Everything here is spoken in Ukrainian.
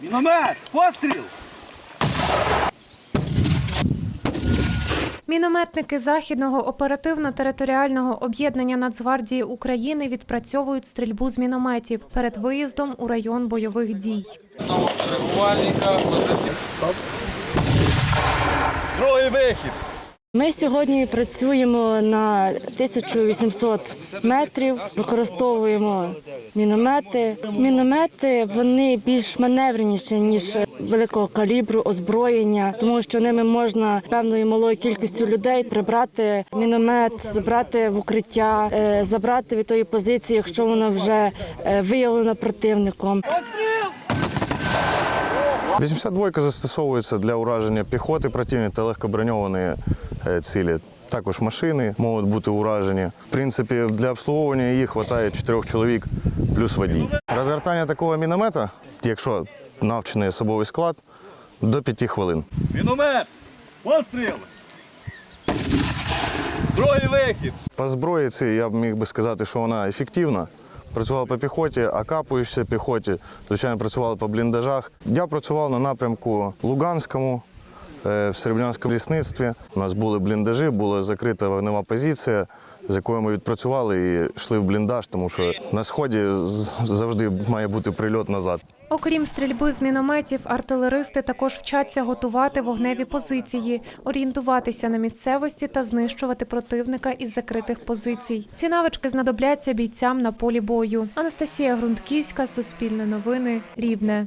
Міномет! Постріл! Мінометники західного оперативно-територіального об'єднання Нацгвардії України відпрацьовують стрільбу з мінометів перед виїздом у район бойових дій. Другий вихід. Ми сьогодні працюємо на 1800 метрів, використовуємо міномети. Міномети вони більш маневреніші ніж великого калібру озброєння, тому що ними можна певною малою кількістю людей прибрати міномет, забрати в укриття, е, забрати від тої позиції, якщо вона вже е, виявлена противником. 82 застосовується для ураження піхоти противника та легкоброньованої цілі. Також машини можуть бути уражені. В принципі, для обслуговування їх вистачає 4 чоловік плюс водій. Розгортання такого міномета, якщо навчений особовий склад, до 5 хвилин. Міномет! Постріл! Другий вихід! По зброї цій я б міг би сказати, що вона ефективна. Працювала по піхоті, окапуючися піхоті, звичайно, працювала по бліндажах. Я працював на напрямку Луганському, е, в Серебрянському лісництві. У нас були бліндажі, була закрита вогнева позиція, з якою ми відпрацювали і йшли в бліндаж, тому що на сході завжди має бути прильот назад. Окрім стрільби з мінометів, артилеристи також вчаться готувати вогневі позиції, орієнтуватися на місцевості та знищувати противника із закритих позицій. Ці навички знадобляться бійцям на полі бою. Анастасія Грунтківська, Суспільне новини, Рівне.